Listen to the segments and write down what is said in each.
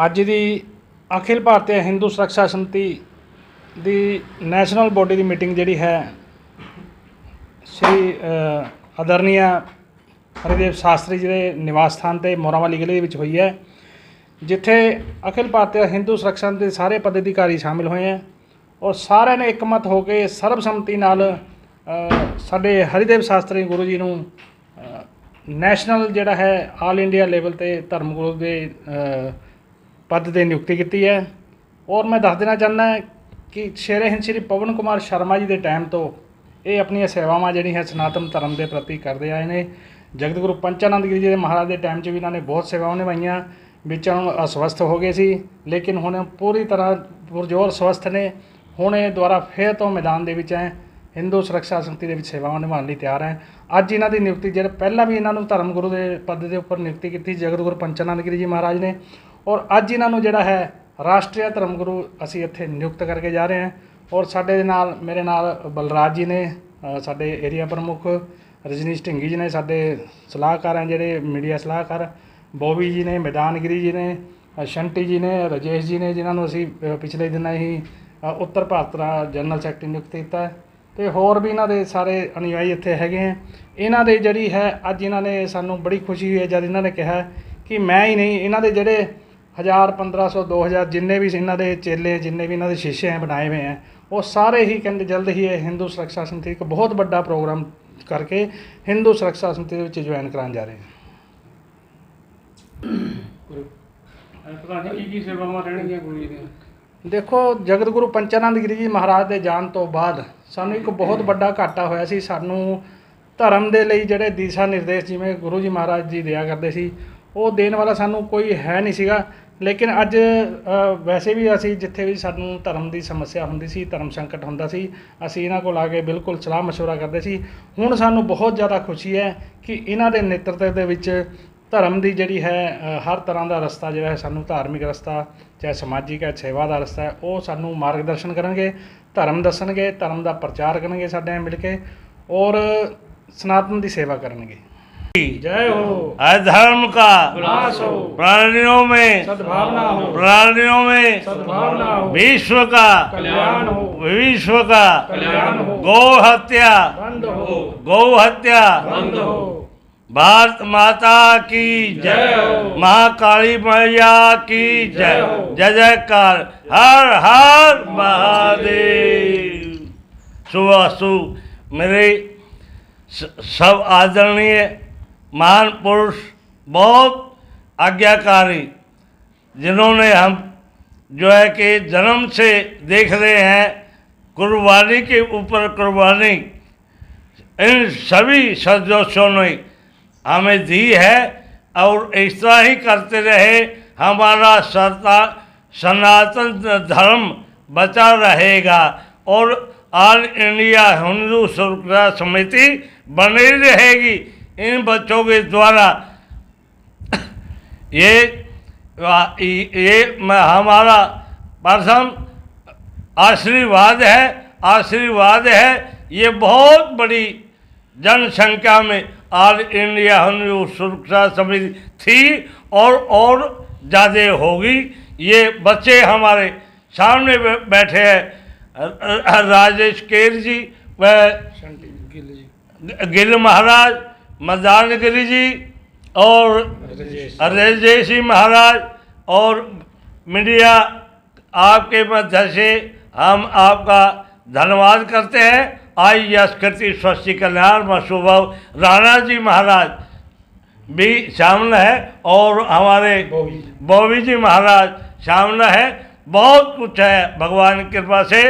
ਅੱਜ ਦੀ ਅਖਿਲ ਭਾਰਤੀ ਹਿੰਦੂ ਸੁਰੱਖਿਆ ਸਮਿਤੀ ਦੀ national body ਦੀ ਮੀਟਿੰਗ ਜਿਹੜੀ ਹੈ ਸ਼੍ਰੀ ਅ, ਆਦਰਨੀय ਸ਼ਾਸਤਰੀ ਜੀ ਦੇ ਨਿਵਾਸ ਸਥਾਨ ਤੇ ਮੋਰਾਵਾਲੀ ਜ਼ਿਲ੍ਹੇ ਦੇ ਵਿੱਚ ਹੋਈ ਹੈ ਜਿੱਥੇ ਅਖਿਲ ਭਾਰਤੀ ਹਿੰਦੂ ਸੁਰੱਖਿਆ ਸਮਿਤੀ ਦੇ ਸਾਰੇ ਪਦਾਧਿਕਾਰੀ ਸ਼ਾਮਿਲ ਹੋਏ ਹੈ ਔਰ ਸਾਰਿਆਂ ਨੇ ਇੱਕਮਤ ਹੋ ਕੇ ਸਰਬਸੰਮਤੀ ਨਾਲ ਸਾਡੇ ਹਰੀਦੇਵ ਸ਼ਾਸਤਰੀ ਗੁਰੂ ਜੀ ਨੂੰ ਨੈਸ਼ਨਲ ਜਿਹੜਾ ਹੈ ਆਲ ਇੰਡੀਆ ਲੈਵਲ ਤੇ ਧਰਮ ਗੁਰੂ ਦੇ ਪਦ ਤੇ ਨਿਯੁਕਤੀ ਕੀਤੀ ਹੈ। ਔਰ ਮੈਂ ਦੱਸ ਦੇਣਾ ਚਾਹੁੰਦਾ ਕਿ ਸ਼ੇਰੇ ਹਿੰਦ ਸ਼੍ਰੀ ਪਵਨ ਕੁਮਾਰ ਸ਼ਰਮਾ ਜੀ ਦੇ ਟਾਈਮ ਤੋਂ ਇਹ ਆਪਣੀਆਂ ਸੇਵਾਵਾਂ ਜਿਹੜੀਆਂ ਸਨਾਤਨ ਧਰਮ ਦੇ ਪ੍ਰਤੀ ਕਰਦੇ ਆਏ ਨੇ। ਜਗਤ ਗੁਰੂ ਪੰਚਾਨੰਦ ਗਿਰੀ ਜੀ ਦੇ ਮਹਾਰਾਜ ਦੇ ਟਾਈਮ 'ਚ ਵੀ ਇਹਨਾਂ ਨੇ ਬਹੁਤ ਸੇਵਾਵਾਂ ਨਿਭਾਈਆਂ। ਵਿੱਚੋਂ ਅਸਵਸਥ ਹੋ ਗਏ ਸੀ। ਲੇਕਿਨ ਹੁਣ ਪੂਰੀ ਤਰ੍ਹਾਂ ਪੁਰਜੋਰ ਸਵਸਥ ਨੇ। ਹੁਣ ਇਹ ਦੁਆਰਾ ਫੇਰ ਤੋਂ ਮੈਦਾਨ ਦੇ ਵਿੱਚ ਹੈ। ਹਿੰਦੂ ਸੁਰੱਖਿਆ ਸੰਗਤੀ ਦੇ ਵਿੱਚ ਸੇਵਾਵਾਂ ਨਿਭਾਉਣ ਲਈ ਤਿਆਰ ਹੈ। ਅੱਜ ਇਹਨਾਂ ਦੀ ਨਿਯੁਕਤੀ, ਜਿਹੜੇ ਪਹਿਲਾਂ ਵੀ ਇਹਨਾਂ ਨੂੰ ਧਰਮ ਗੁਰੂ ਦੇ ਪਦ ਦੇ ਉੱਪਰ ਨਿਯੁਕਤੀ ਕੀਤੀ ਜਗਤ ਗੁਰੂ ਪੰਚਾਨੰਦ ਗਿਰੀ ਜੀ ਮਹਾਰਾਜ ਨੇ ਔਰ ਅੱਜ ਇਹਨਾਂ ਨੂੰ ਜਿਹੜਾ ਹੈ ਰਾਸ਼ਟਰੀ ਧਰਮ ਗੁਰੂ ਅਸੀਂ ਇੱਥੇ ਨਿਯੁਕਤ ਕਰਕੇ ਜਾ ਰਹੇ ਹਾਂ। ਔਰ ਸਾਡੇ ਦੇ ਨਾਲ, ਮੇਰੇ ਨਾਲ ਬਲਰਾਜ ਜੀ ਨੇ ਸਾਡੇ ਏਰੀਆ ਪ੍ਰਮੁੱਖ ਰਜਨੀਸ਼ ਢਿੰਗੀ ਜੀ ਨੇ, ਸਾਡੇ ਸਲਾਹਕਾਰ ਹੈ ਜਿਹੜੇ ਮੀਡੀਆ ਸਲਾਹਕਾਰ, ਬੋਬੀ ਜੀ ਨੇ, ਮੈਦਾਨਗਿਰੀ ਜੀ ਨੇ ਸ਼ੰਟੀ ਜੀ ਨੇ, ਰਜੇਸ਼ ਜੀ ਨੇ, ਜਿਨ੍ਹਾਂ ਨੂੰ ਅਸੀਂ ਪਿਛਲੇ ਦਿਨਾਂ ਹੀ ਉੱਤਰ ਭਾਰਤ ਦਾ ਜਨਰਲ ਸੈਕਟਰੀ ਨਿਯੁਕਤ ਕੀਤਾ ਹੈ। ਤੇ ਹੋਰ ਵੀ ਇਹਨਾਂ ਦੇ ਸਾਰੇ ਅਨੁਯਾਈ ਇੱਥੇ ਹੈਗੇ ਹੈ। ਇਹਨਾਂ ਦੇ ਜਿਹੜੀ ਹੈ, ਅੱਜ ਇਹਨਾਂ ਨੇ ਸਾਨੂੰ ਬੜੀ ਖੁਸ਼ੀ ਹੋਈ ਹੈ ਜਦ ਇਹਨਾਂ ਨੇ ਕਿਹਾ ਕਿ ਮੈਂ ਹੀ ਨਹੀਂ, ਇਹਨਾਂ ਦੇ ਜਿਹੜੇ 1000 1500 2000 ਜਿੰਨੇ ਵੀ ਇਹਨਾਂ ਦੇ ਚੇਲੇ ਜਿੰਨੇ ਵੀ ਇਹਨਾਂ ਦੇ ਸ਼ੀਸ਼ੇ ਹੈ ਬਣਾਏ ਹੋਏ ਹੈ ਉਹ ਸਾਰੇ ਹੀ ਕਹਿੰਦੇ ਜਲਦ ਹੀ ਇਹ ਹਿੰਦੂ ਸੁਰੱਖਿਆ ਸਮਿਤੀ ਇੱਕ ਬਹੁਤ ਵੱਡਾ ਪ੍ਰੋਗਰਾਮ ਕਰਕੇ ਹਿੰਦੂ ਸੁਰੱਖਿਆ ਸਮਿਤੀ ਦੇ ਵਿੱਚ ਜੁਆਇਨ ਕਰਾਉਣ ਜਾ ਰਹੇ ਹਨ ਪ੍ਰਧਾਨ ਜੀ ਕੀ ਕੀ ਸੇਵਾਵਾਂ ਰਹਿਣਗੀਆਂ ਗੁਰੂ ਜੀ ਦੀਆਂ। ਦੇਖੋ ਜਗਤ ਗੁਰੂ ਪੰਚਾਨੰਦ ਗਿਰੀ ਜੀ ਮਹਾਰਾਜ ਦੇ ਜਾਣ ਤੋਂ ਬਾਅਦ ਸਾਨੂੰ ਇੱਕ ਬਹੁਤ ਵੱਡਾ ਘਾਟਾ ਹੋਇਆ ਸੀ। ਸਾਨੂੰ ਧਰਮ ਦੇ ਲਈ ਜਿਹੜੇ ਦਿਸ਼ਾ ਨਿਰਦੇਸ਼ ਜਿਵੇਂ ਗੁਰੂ ਜੀ ਮਹਾਰਾਜ ਜੀ ਦਿਆ ਕਰਦੇ ਸੀ ਉਹ ਦੇਣ ਵਾਲਾ ਸਾਨੂੰ ਕੋਈ ਹੈ ਨਹੀਂ ਸੀਗਾ। ਲੇਕਿਨ ਅੱਜ ਵੈਸੇ ਵੀ ਅਸੀਂ ਜਿੱਥੇ ਵੀ ਸਾਨੂੰ ਧਰਮ ਦੀ ਸਮੱਸਿਆ ਹੁੰਦੀ ਸੀ, ਧਰਮ ਸੰਕਟ ਹੁੰਦਾ ਸੀ, ਅਸੀਂ ਇਹਨਾਂ ਕੋਲ ਆ ਕੇ ਬਿਲਕੁਲ ਸਲਾਹ ਮਸ਼ਵਰਾ ਕਰਦੇ ਸੀ। ਹੁਣ ਸਾਨੂੰ ਬਹੁਤ ਜ਼ਿਆਦਾ ਖੁਸ਼ੀ ਹੈ ਕਿ ਇਹਨਾਂ ਦੇ ਨੇਤਰਤਵ ਦੇ ਵਿੱਚ ਧਰਮ ਦੀ ਜਿਹੜੀ ਹੈ ਹਰ ਤਰ੍ਹਾਂ ਦਾ ਰਸਤਾ ਜਿਹੜਾ ਹੈ ਸਾਨੂੰ ਧਾਰਮਿਕ ਰਸਤਾ, ਚਾਹੇ ਸਮਾਜਿਕ ਹੈ, ਸੇਵਾ ਦਾ ਰਸਤਾ ਹੈ, ਉਹ ਸਾਨੂੰ ਮਾਰਗਦਰਸ਼ਨ ਕਰਨਗੇ, ਧਰਮ ਦੱਸਣਗੇ, ਧਰਮ ਦਾ ਪ੍ਰਚਾਰ ਕਰਨਗੇ ਸਾਡੇ ਨਾਲ ਮਿਲ ਕੇ ਔਰ ਸਨਾਤਨ ਦੀ ਸੇਵਾ ਕਰਨਗੇ। ਜੈ ਹੋ अधर्म का विनाश हो। प्राणियों में सद्भावना हो। प्राणियों में सद्भावना हो। विश्व का कल्याण हो। विश्व का कल्याण हो। गौ हत्या बंद हो। गौ हत्या बंद हो। भारत माता की जय जय हो। महाकाली मैया की जय। जय हो। जय जयकार। हर हर महादेव। सुबह सु मेरे सब आदरणीय महान पुरुष, बहुत आज्ञाकारी, जिन्होंने हम जो है कि जन्म से देख रहे हैं, कुर्बानी के ऊपर कुर्बानी, इन सभी सदस्यों ने हमें दी है और इस तरह ही करते रहे, हमारा सता सनातन धर्म बचा रहेगा और ऑल इंडिया हिंदू सुरक्षा समिति बनी रहेगी। इन बच्चों के द्वारा ये ये हमारा प्रथम आशीर्वाद है आशीर्वाद है। ये बहुत बड़ी जनसंख्या में ऑल इंडिया हिंदू सुरक्षा समिति थी और और ज़्यादा होगी। ये बच्चे हमारे सामने बैठे हैं। राजेश केर जी व गिल महाराज मदान गिरी जी और रजेश जी महाराज और मीडिया आपके मध्य से हम आपका धन्यवाद करते हैं। आई यशकृति स्वस्थ कल्याण मशुभव राणा जी महाराज भी शामिल है और हमारे बॉबी जी। महाराज शामिल है। बहुत कुछ है भगवान की कृपा से।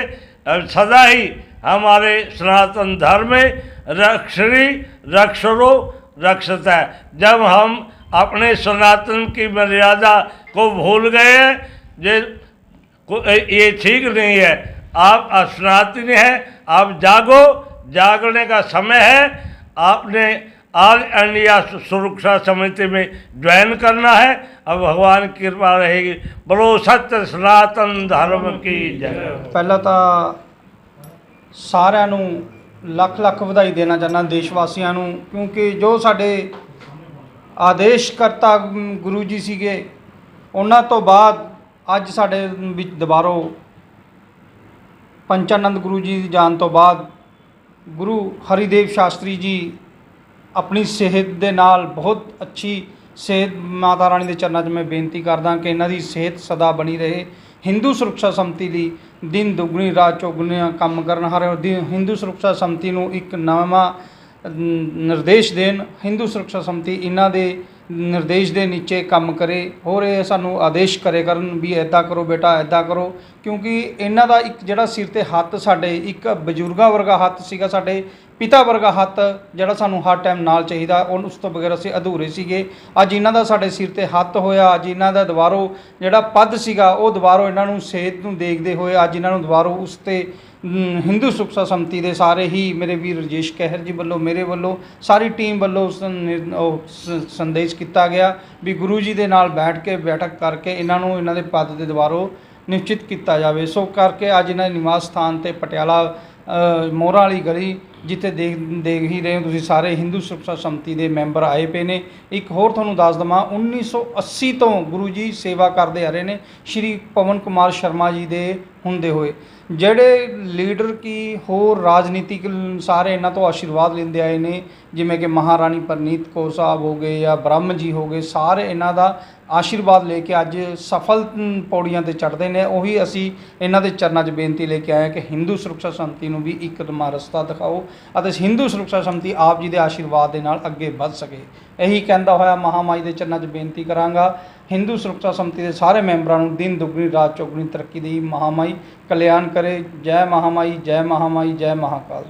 सदा ही हमारे सनातन धर्म में रक्षरी, रक्षरो, रक्षता जब हम अपने सनातन की मर्यादा को भूल गए ये ये ठीक नहीं है। आप असनातन हैं, आप जागो, जागने का समय है। आपने ऑल इंडिया सुरक्षा समिति में ज्वाइन करना है। अब भगवान की कृपा रहेगी। बलो सत्य सनातन धर्म की जय। पहला तो ਸਾਰਿਆਂ ਨੂੰ ਲੱਖ ਲੱਖ ਵਧਾਈ ਦੇਣਾ ਚਾਹੁੰਦਾ ਦੇਸ਼ ਵਾਸੀਆਂ ਨੂੰ, ਕਿਉਂਕਿ ਜੋ ਸਾਡੇ ਆਦੇਸ਼ ਕਰਤਾ ਗੁਰੂ ਜੀ ਸੀਗੇ, ਉਹਨਾਂ ਤੋਂ ਬਾਅਦ ਅੱਜ ਸਾਡੇ ਵਿੱਚ ਦੁਬਾਰੋ ਪੰਚਾਨੰਦ ਗੁਰੂ ਜੀ ਦੀ ਜਾਣ ਤੋਂ ਬਾਅਦ ਗੁਰੂ ਹਰੀਦੇਵ ਸ਼ਾਸਤਰੀ ਜੀ ਆਪਣੀ ਸਿਹਤ ਦੇ ਨਾਲ ਬਹੁਤ ਅੱਛੀ ਸਿਹਤ, ਮਾਤਾ ਰਾਣੀ ਦੇ ਚਰਨਾਂ 'ਚ ਮੈਂ ਬੇਨਤੀ ਕਰਦਾ ਕਿ ਇਹਨਾਂ ਦੀ ਸਿਹਤ ਸਦਾ ਬਣੀ ਰਹੇ, ਹਿੰਦੂ ਸੁਰੱਖਿਆ ਸੰਮਤੀ ਲਈ ਦਿਨ ਦੁਗਣੀ, ਰਾਤ ਚੌਗੁਣੀ ਕੰਮ ਕਰਨ। ਹਰ ਦਿਨ ਹਿੰਦੂ ਸੁਰੱਖਿਆ ਸੰਮਤੀ ਨੂੰ ਇੱਕ ਨਵਾਂ ਨਿਰਦੇਸ਼ ਦੇਣ। ਹਿੰਦੂ ਸੁਰੱਖਿਆ ਸੰਮਤੀ ਇਹਨਾਂ ਦੇ ਨਿਰਦੇਸ਼ ਦੇ ਨੀਚੇ ਕੰਮ ਕਰੇ, ਹੋਰ ਇਹ ਸਾਨੂੰ ਆਦੇਸ਼ ਕਰੇ ਕਰਨ ਵੀ ਐਦਾਂ ਕਰੋ ਬੇਟਾ ਐਦਾਂ ਕਰੋ, ਕਿਉਂਕਿ ਇਹਨਾਂ ਦਾ ਇੱਕ ਜਿਹੜਾ ਸਿਰ ਤੇ ਹੱਥ ਸਾਡੇ, ਇੱਕ ਬਜ਼ੁਰਗਾਂ ਵਰਗਾ ਹੱਥ ਸੀਗਾ ਸਾਡੇ, ਪਿਤਾ ਵਰਗਾ ਹੱਥ ਜਿਹੜਾ ਸਾਨੂੰ ਹਰ ਟਾਈਮ ਨਾਲ ਚਾਹੀਦਾ ਉਹ ਉਸ ਤੋਂ ਬਗੈਰ ਅਸੀਂ ਅਧੂਰੇ ਸੀਗੇ। ਅੱਜ ਇਹਨਾਂ ਦਾ ਸਾਡੇ ਸਿਰ ਤੇ ਹੱਥ ਹੋਇਆ, ਅੱਜ ਇਹਨਾਂ ਦਾ ਦੁਬਾਰੋ ਜਿਹੜਾ ਪਦ ਸੀਗਾ, ਉਹ ਦੁਬਾਰੋ ਇਹਨਾਂ ਨੂੰ ਸਿਹਤ ਨੂੰ ਦੇਖਦੇ ਹੋਏ, ਅੱਜ ਇਹਨਾਂ ਨੂੰ ਦੁਬਾਰੋ ਉਸ ਤੇ ਹਿੰਦੂ ਸੁਰੱਖਿਆ ਸੰਮਤੀ ਦੇ ਸਾਰੇ ਹੀ ਮੇਰੇ ਵੀਰ ਰਜੇਸ਼ ਕਹਿਰ ਜੀ ਵੱਲੋਂ, ਮੇਰੇ ਵੱਲੋਂ, ਸਾਰੀ ਟੀਮ ਵੱਲੋਂ ਉਸ ਸੰਦੇਸ਼ ਕੀਤਾ ਗਿਆ ਵੀ ਗੁਰੂ ਜੀ ਦੇ ਨਾਲ ਬੈਠ ਕੇ, ਬੈਠਕ ਕਰਕੇ ਇਹਨਾਂ ਨੂੰ ਇਹਨਾਂ ਦੇ ਪਦ ਦੇ ਦੁਆਰੋਂ ਨਿਸ਼ਚਿਤ ਕੀਤਾ ਜਾਵੇ। ਸੋ ਕਰਕੇ ਅੱਜ ਇਹਨਾਂ ਦੇ ਨਿਵਾਸ ਸਥਾਨ ਤੇ ਪਟਿਆਲਾ ਮੋਹਰਾਂ ਵਾਲੀ ਗਲੀ, ਜਿੱਥੇ ਦੇਖ ਦੇਖ ਹੀ ਰਹੇ ਹੋ ਤੁਸੀਂ ਸਾਰੇ ਹਿੰਦੂ ਸੁਰੱਖਿਆ ਸੰਮਤੀ ਦੇ ਮੈਂਬਰ ਆਏ ਪਏ ਨੇ। ਇੱਕ ਹੋਰ ਤੁਹਾਨੂੰ ਦੱਸ ਦਵਾਂ 1980 ਤੋਂ ਗੁਰੂ ਜੀ ਸੇਵਾ ਕਰਦੇ ਆ ਰਹੇ ਨੇ, ਸ਼੍ਰੀ ਪਵਨ ਕੁਮਾਰ ਸ਼ਰਮਾ ਜੀ ਦੇ ਹੁੰਦੇ ਹੋਏ। ਜਿਹੜੇ ਲੀਡਰ ਕੀ ਹੋਰ ਰਾਜਨੀਤਿਕ ਸਾਰੇ ਇਹਨਾਂ ਤੋਂ ਆਸ਼ੀਰਵਾਦ ਲੈਂਦੇ ਆਏ ਨੇ, ਜਿਵੇਂ ਕਿ ਮਹਾਰਾਣੀ ਪਰਨੀਤ ਕੌਰ ਸਾਹਿਬ ਹੋ ਗਏ ਜਾਂ ਬ੍ਰਹਮ ਜੀ ਹੋ ਗਏ, ਸਾਰੇ ਇਹਨਾਂ ਦਾ ਆਸ਼ੀਰਵਾਦ ਲੈ ਕੇ ਅੱਜ ਸਫਲ ਪੌੜੀਆਂ ਤੇ ਚੜ੍ਹਦੇ ਨੇ। ਉਹੀ ਅਸੀਂ ਇਹਨਾਂ ਦੇ ਚਰਨਾਂ 'ਚ ਬੇਨਤੀ ਲੈ ਕੇ ਆਏ ਹਾਂ ਕਿ ਹਿੰਦੂ ਸੁਰੱਖਿਆ ਸੰਮਤੀ ਨੂੰ ਵੀ ਇੱਕ ਰਮਾ ਰਸਤਾ ਦਿਖਾਓ ਅਤੇ ਹਿੰਦੂ ਸੁਰੱਖਿਆ ਸੰਮਤੀ ਆਪ ਜੀ ਦੇ ਆਸ਼ੀਰਵਾਦ ਦੇ ਨਾਲ ਅੱਗੇ ਵੱਧ ਸਕੇ। ਇਹੀ ਕਹਿੰਦਾ ਹੋਇਆ ਮਹਾਮਾਈ ਦੇ ਚਰਨਾਂ 'ਚ ਬੇਨਤੀ ਕਰਾਂਗਾ ਹਿੰਦੂ ਸੁਰੱਖਿਆ ਸੰਮਤੀ ਦੇ ਸਾਰੇ ਮੈਂਬਰਾਂ ਨੂੰ ਦਿਨ, ਦੁਗਣੀ, ਰਾਤ, ਚੌਗਣੀ ਤਰੱਕੀ ਦੀ ਮਹਾਮਾਈ। ਕਲਿਆਣ ਕਰੇ। ਜੈ ਮਹਾਮਾਈ ਜੈ ਮਹਾਮਾਈ, ਜੈ ਮਹਾਕਾਲ।